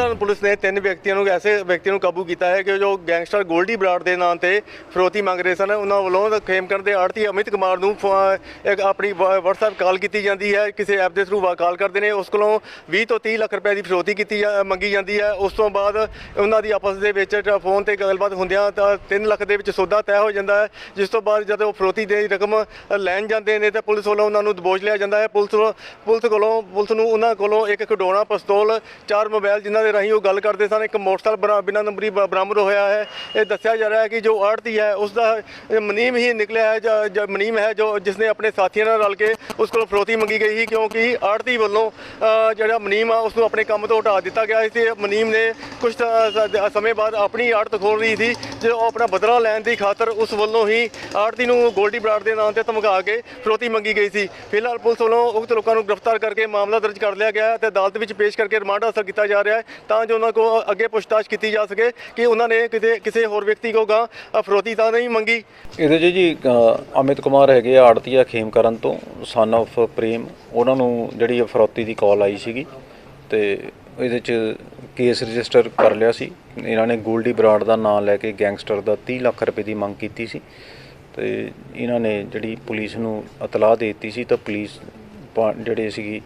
Tarn Taran police ਨੇ ਤਿੰਨ ਵਿਅਕਤੀਆਂ ਨੂੰ ਐਸੇ ਵਿਅਕਤੀ ਨੂੰ ਕਾਬੂ ਕੀਤਾ ਹੈ ਕਿ ਜੋ ਗੈਂਗਸਟਰ ਗੋਲਡੀ ਬਰਾੜ ਦੇ ਨਾਂ ਤੇ ਫਰੋਤੀ ਮੰਗ ਰਹੇ ਸਨ, ਉਹਨਾਂ ਵੱਲੋਂ ਖੇਮਕਰਨ ਦੇ ਆੜਤੀ ਅਮਿਤ ਕੁਮਾਰ ਨੂੰ ਫੋ- ਇੱਕ ਆਪਣੀ WhatsApp ਕਾਲ ਕੀਤੀ ਜਾਂਦੀ ਹੈ। ਕਿਸੇ ਐਪ ਦੇ ਥਰੂ ਕਾਲ ਕਰਦੇ ਨੇ। ਉਸ ਕੋਲੋਂ 20 ਤੋਂ 30 ਲੱਖ ਰੁਪਏ ਦੀ ਫਰੋਤੀ ਕੀਤੀ ਜਾ- ਮੰਗੀ ਜਾਂਦੀ ਹੈ। ਉਸ ਤੋਂ ਬਾਅਦ ਉਹਨਾਂ ਦੀ ਆਪਸ ਦੇ ਵਿੱਚ ਫੋਨ ਤੇ ਗੱਲਬਾਤ ਹੁੰਦਿਆਂ ਤਾਂ 3 ਲੱਖ ਦੇ ਵਿੱਚ ਸੌਦਾ ਤੈਅ ਹੋ ਜਾਂਦਾ ਹੈ। ਜਿਸ ਤੋਂ ਬਾਅਦ ਜਦੋਂ ਉਹ ਫਰੋਤੀ ਦੀ ਰਕਮ ਲੈਣ ਜਾਂਦੇ ਨੇ ਤਾਂ ਪੁਲਿਸ ਵੱਲੋਂ ਉਹਨਾਂ ਨੂੰ ਦਬੋਚ ਲਿਆ ਜਾਂਦਾ ਹੈ। ਪੁਲਿਸ ਪੁਲਿਸ ਕੋਲੋਂ ਪੁਲਿਸ ਨੂੰ ਉਹਨਾਂ ਕੋਲੋਂ ਇੱਕ ਖਿਡੌਣਾ ਪਿਸਤੌਲ, ਚਾਰ ਮੋਬਾਈਲ ਜਿਨ੍ਹਾਂ ਦੇ ਰਾਹੀਂ ਉਹ ਗੱਲ ਕਰਦੇ ਸਨ। ਇੱਕ ਮੋਟਰਸਾਈਕਲ ਬਰਾ- ਬਿਨਾਂ ਨੰਬਰੀ ਬ- ਬਰਾਮਦ ਹੋਇਆ ਹੈ। ਇਹ ਦੱਸਿਆ ਜਾ ਰਿਹਾ ਹੈ ਕਿ ਜੋ ਆੜਤੀ ਹੈ, ਉਸ ਦਾ ਮਨੀਮ ਹੀ ਨਿਕਲਿਆ ਹੈ, ਜਾਂ- ਜਾਂ ਮਨੀਮ ਹੈ ਜੋ, ਜਿਸ ਨੇ ਆਪਣੇ ਸਾਥੀਆਂ ਨਾਲ ਰਲ ਕੇ ਉਸ ਕੋਲੋਂ ਫਰੋਤੀ ਮੰਗੀ ਗਈ ਸੀ, ਕਿਉਂਕਿ ਆੜਤੀ ਵੱਲੋਂ ਜਿਹੜਾ ਮਨੀਮ ਆ, ਉਸ ਨੂੰ ਆਪਣੇ ਕੰਮ ਤੋਂ ਹਟਾ ਦਿੱਤਾ ਗਿਆ ਸੀ। ਤੇ ਮਨੀਮ ਨੇ ਕੁਝ ਸਮੇਂ ਬਾਅਦ ਆਪਣੀ ਆੜਤ ਖੋਲ ਰਹੀ ਸੀ, ਜੋ ਆਪਣਾ ਬਦਲਾ ਲੈਣ ਦੀ ਖਾਤਰ ਉਸ ਵੱਲੋਂ ਹੀ ਆੜਤੀ ਨੂੰ ਗੋਲਡੀ ਬਰਾੜ ਦੇ ਨਾਂ ਤੇ ਧਮਕਾ ਕੇ ਫਰੋਤੀ ਮੰਗੀ ਗਈ ਸੀ। ਫਿਲਹਾਲ ਪੁਲਿਸ ਵੱਲੋਂ ਉਕਤ ਲੋਕਾਂ ਨੂੰ ਗ੍ਰਿਫਤਾਰ ਕਰਕੇ ਮਾਮਲਾ ਦਰਜ ਕਰ ਲਿਆ ਗਿਆ ਹੈ ਤੇ ਅਦਾਲਤ ਵਿੱਚ ਪੇਸ਼ ਕਰਕੇ ਰਿਮਾਂਡ ਹਾਸਲ ਕੀਤਾ ਜਾ ਰਿਹਾ ਹੈ। ਤਾਂ ਜੋ ਉਹਨਾਂ ਕੋ ਅੱਗੇ ਪੁੱਛਤਾਛ ਕੀਤੀ ਜਾ ਸਕੇ ਕਿ ਉਹਨਾਂ ਨੇ ਕਿਤੇ ਕਿਸੇ ਹੋਰ ਵਿਅਕਤੀ ਕੋ ਗਾ ਫਰੋਤੀ ਤਾਂ ਨਹੀਂ ਮੰਗੀ। ਇਹਦੇ 'ਚ ਜੀ ਅਮਿਤ ਕੁਮਾਰ ਹੈਗੇ ਆ ਆੜਤੀਆ ਖੇਮਕਰਨ ਤੋਂ ਸਨ of ਪ੍ਰੇਮ। ਉਹਨਾਂ ਨੂੰ ਜਿਹੜੀ ਅਫਰੋਤੀ ਦੀ ਕਾਲ ਆਈ ਸੀਗੀ ਤੇ ਇਹਦੇ 'ਚ ਕੇਸ ਰਜਿਸਟਰ ਕਰ ਲਿਆ ਸੀ। ਇਹਨਾਂ ਨੇ ਗੋਲਡੀ ਬਰਾੜ ਦਾ ਨਾਮ ਲੈ ਕੇ ਗੈਂਗਸਟਰ ਦਾ 30 ਲੱਖ ਰੁਪਏ ਦੀ ਮੰਗ ਕੀਤੀ ਸੀ। ਤੇ ਇਹਨਾਂ ਨੇ ਜਿਹੜੀ ਪੁਲਿਸ ਨੂੰ ਇਤਲਾਹ ਦੇ ਦਿੱਤੀ ਸੀ ਤਾਂ ਪੁਲਿਸ ਜਿਹੜੇ ਸੀਗੀ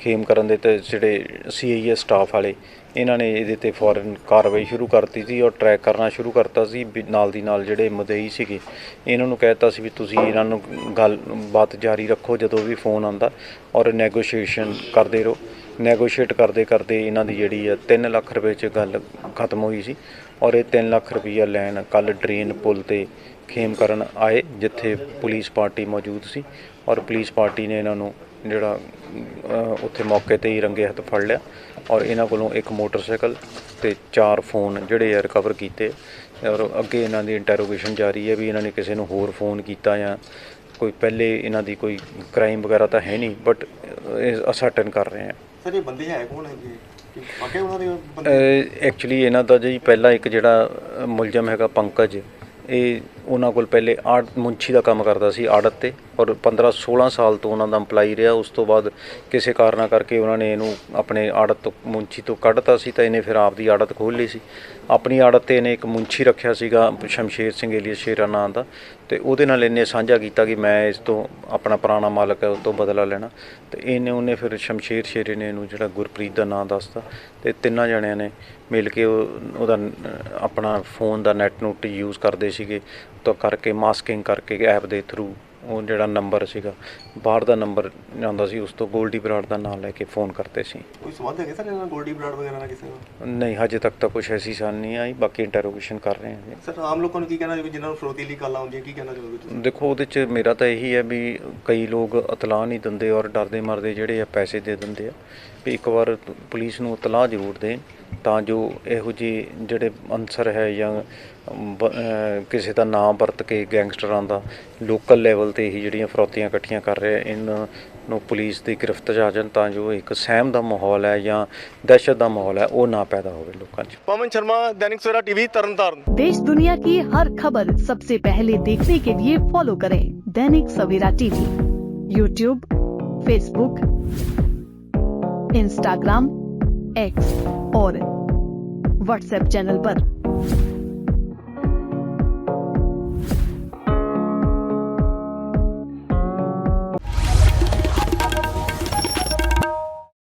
ਖੇਮ ਕਰਨ ਦੇ ਤੇ ਜਿਹੜੇ ਸੀਆਈਏ ਸਟਾਫ ਵਾਲੇ, ਇਹਨਾਂ ਨੇ ਇਹਦੇ ਤੇ ਫੌਰਨ ਕਾਰਵਾਈ ਸ਼ੁਰੂ ਕਰਤੀ ਸੀ ਔਰ ਟਰੈਕ ਕਰਨਾ ਸ਼ੁਰੂ ਕਰਤਾ ਸੀ, ਵੀ ਨਾਲ ਦੀ ਨਾਲ ਜਿਹੜੇ ਮਦਈ ਸੀਗੇ, ਇਹਨਾਂ ਨੂੰ ਕਹਿਤਾ ਸੀ ਵੀ ਤੁਸੀਂ ਇਹਨਾਂ ਨੂੰ ਗੱਲ, ਬਾਤ ਜਾਰੀ ਰੱਖੋ ਜਦੋਂ ਵੀ ਫੋਨ ਆਉਂਦਾ ਔਰ ਨੈਗੋਸ਼ੀਏਸ਼ਨ ਕਰਦੇ ਰਹੋ। ਨੈਗੋਸ਼ੀਏਟ ਕਰਦੇ ਕਰਦੇ ਇਹਨਾਂ ਦੀ ਜਿਹੜੀ ਆ 3 ਲੱਖ ਰੁਪਏ 'ਚ ਗੱਲ ਖਤਮ ਹੋਈ ਸੀ ਔਰ ਇਹ 3 ਲੱਖ ਰੁਪਈਆ ਲੈਣ ਕੱਲ ਡਰੇਨ ਪੁਲ ਤੇ ਖੇਮ ਕਰਨ ਆਏ, ਜਿੱਥੇ ਪੁਲਿਸ ਪਾਰਟੀ ਮੌਜੂਦ ਸੀ ਔਰ ਪੁਲਿਸ ਪਾਰਟੀ ਨੇ ਇਹਨਾਂ ਨੂੰ ਜਿਹੜਾ ਉੱਥੇ ਮੌਕੇ ਤੇ ਹੀ ਰੰਗੇ ਹੱਥ ਫੜ ਲਿਆ ਔਰ ਇਹਨਾਂ ਕੋਲੋਂ ਇੱਕ ਮੋਟਰਸਾਈਕਲ ਤੇ ਚਾਰ ਫੋਨ ਜਿਹੜੇ ਆ ਰਿਕਵਰ ਕੀਤੇ ਔਰ ਅੱਗੇ ਇਹਨਾਂ ਦੀ ਇੰਟਰੋਗੇਸ਼ਨ ਜਾਰੀ ਹੈ ਵੀ ਇਹਨਾਂ ਨੇ ਕਿਸੇ ਨੂੰ ਹੋਰ ਫੋਨ ਕੀਤਾ ਜਾਂ ਕੋਈ ਪਹਿਲੇ ਇਹਨਾਂ ਦੀ ਕੋਈ ਕ੍ਰਾਈਮ ਵਗੈਰਾ ਤਾਂ ਹੈ ਨਹੀਂ ਬਟ ਅਸਰਟਨ ਕਰ ਰਹੇ ਆ। ਸਰ ਇਹ ਬੰਦੇ ਹੈ ਕੌਣ ਹੈ ਜੀ ਵਾਕਈ ਉਹਨਾਂ ਦੇ ਐਕਚੁਅਲੀ ਇਹਨਾਂ ਦਾ ਜੀ ਪਹਿਲਾ ਇੱਕ ਜਿਹੜਾ ਮੁਲਜ਼ਮ ਹੈਗਾ ਪੰਕਜ ਇਹ ਉਹਨਾਂ ਕੋਲ ਪਹਿਲੇ ਆੜ ਮੁੰਚੀ ਦਾ ਕੰਮ ਕਰਦਾ ਸੀ ਆੜਤ ਤੇ ਔਰ 15 16 ਸਾਲ ਤੋਂ ਉਹਨਾਂ ਦਾ EMPLOYE ਰਿਹਾ। ਉਸ ਤੋਂ ਬਾਅਦ ਕਿਸੇ ਕਾਰਨਾ ਕਰਕੇ ਉਹਨਾਂ ਨੇ ਇਹਨੂੰ ਆਪਣੇ ਆੜਤ ਤੋਂ ਮੁੰਚੀ ਤੋਂ ਕੱਢਤਾ ਸੀ ਤਾਂ ਇਹਨੇ ਫਿਰ ਆਪਦੀ ਆੜਤ ਖੋਲ੍ਹ ਲਈ ਸੀ। ਆਪਣੀ ਆੜਤ ਤੇ ਇਹਨੇ ਇੱਕ ਮੁੰਚੀ ਰੱਖਿਆ ਸੀਗਾ, ਸ਼ਮਸ਼ੇਰ ਸਿੰਘ ਏਲੀਅਸ ਸ਼ੇਰਾ ਨਾਂ ਦਾ। ਤੇ ਉਹਦੇ ਨਾਲ ਇਹਨੇ ਸਾਂਝਾ ਕੀਤਾ ਕਿ ਮੈਂ ਇਸ ਤੋਂ ਆਪਣਾ ਪੁਰਾਣਾ ਮਾਲਕ ਹੈ, ਉਸ ਤੋਂ ਬਦਲਾ ਲੈਣਾ। ਤੇ ਇਹਨੇ, ਉਹਨੇ ਫਿਰ ਸ਼ਮਸ਼ੇਰ ਸ਼ੇਰੇ ਨੇ ਇਹਨੂੰ ਜਿਹੜਾ ਗੁਰਪ੍ਰੀਤ ਦਾ ਨਾਂ ਦੱਸਤਾ। ਤੇ ਤਿੰਨਾਂ ਜਣਿਆਂ ਨੇ ਮਿਲ ਕੇ ਉਹ- ਉਹਦਾ ਆਪਣਾ ਫੋਨ ਦਾ ਨੈਟ ਨੂਟ ਯੂਜ਼ ਕਰਦੇ ਸੀਗੇ। ਤਾਂ ਕਰਕੇ ਮਾਸਕਿੰਗ ਕਰਕੇ ਐਪ ਦੇ ਥਰੂ ਉਹ ਜਿਹੜਾ ਨੰਬਰ ਸੀਗਾ ਬਾਹਰ ਦਾ ਨੰਬਰ ਆਉਂਦਾ ਸੀ ਉਸ ਤੋਂ ਗੋਲਡੀ ਬਰਾੜ ਦਾ ਨਾਮ ਲੈ ਕੇ ਫੋਨ ਕਰਦੇ ਸੀ। ਕੋਈ ਸਵਾਲ ਹੈਗੇ ਸਰ ਇਹਨਾਂ ਗੋਲਡੀ ਬਰਾੜ ਵਗੈਰਾ ਨਾਲ ਕਿਸੇ ਨਾਲ? ਨਹੀਂ ਹਜੇ ਤੱਕ ਤਾਂ ਕੁਝ ਐਸੀ ਸਾਨ ਨਹੀਂ ਆਈ ਬਾਕੀ ਇੰਟਰੋਗੇਸ਼ਨ ਕਰ ਰਹੇ ਹਾਂ ਜੀ। ਸਰ ਆਮ ਲੋਕਾਂ ਨੂੰ ਕੀ ਕਹਿਣਾ ਚਾਹੋਗੇ ਜਿਨ੍ਹਾਂ ਨੂੰ ਫਰੋਤੀ ਲਈ ਕਾਲਾਂ ਆਉਂਦੀਆਂ ਕੀ ਕਹਿਣਾ ਚਾਹੋਗੇ ਤੁਸੀਂ? ਦੇਖੋ ਉਹਦੇ ਚ ਮੇਰਾ ਤਾਂ ਇਹੀ ਹੈ ਵੀ ਕਈ ਲੋਕ ਇਤਲਾਹ ਨਹੀਂ ਦਿੰਦੇ ਔਰ ਡਰਦੇ ਮਰਦੇ ਜਿਹੜੇ ਆ ਪੈਸੇ ਦੇ ਦਿੰਦੇ ਆ ਵੀ ਇੱਕ ਵਾਰ ਪੁਲਿਸ ਨੂੰ ਇਤਲਾਹ ਜ਼ਰੂਰ ਦੇਣ ਤਾਂ ਜੋ ਇਹੋ ਜਿਹੇ ਜਿਹੜੇ ਅਨਸਰ ਹੈ ਜਾਂ ਕਿਸੇ ਦਾ ਨਾਮ ਵਰਤ ਕੇ ਗੈਂਗਸਟਰਾਂ ਦਾ ਲੋਕਲ ਲੈਵਲ ਤੇ ਹੀ ਜਿਹੜੀਆਂ ਫਰੌਤੀਆਂ ਇਕੱਠੀਆਂ ਕਰ ਰਹੇ ਆ, ਇਹਨਾਂ ਨੂੰ ਪੁਲਿਸ ਦੀ ਗ੍ਰਿਫਤ 'ਚ ਆ ਜਾਣ ਤਾਂ ਜੋ ਇੱਕ ਸਹਿਮ ਦਾ ਮਾਹੌਲ ਹੈ ਜਾਂ ਦਹਿਸ਼ਤ ਦਾ ਮਾਹੌਲ ਹੈ ਉਹ ਨਾ ਪੈਦਾ ਹੋਵੇ ਲੋਕਾਂ 'ਚ ਪਵਨ ਸ਼ਰਮਾ ਦੈਨਿਕ ਸਵੇਰਾ ਟੀਵੀ ਤਰਨਤਾਰਨ देश दुनिया की हर खबर सबसे पहले देखने के लिए फॉलो करें Dainik Savera TV YouTube Facebook Instagram X और व्हाट्सएप चैनल पर।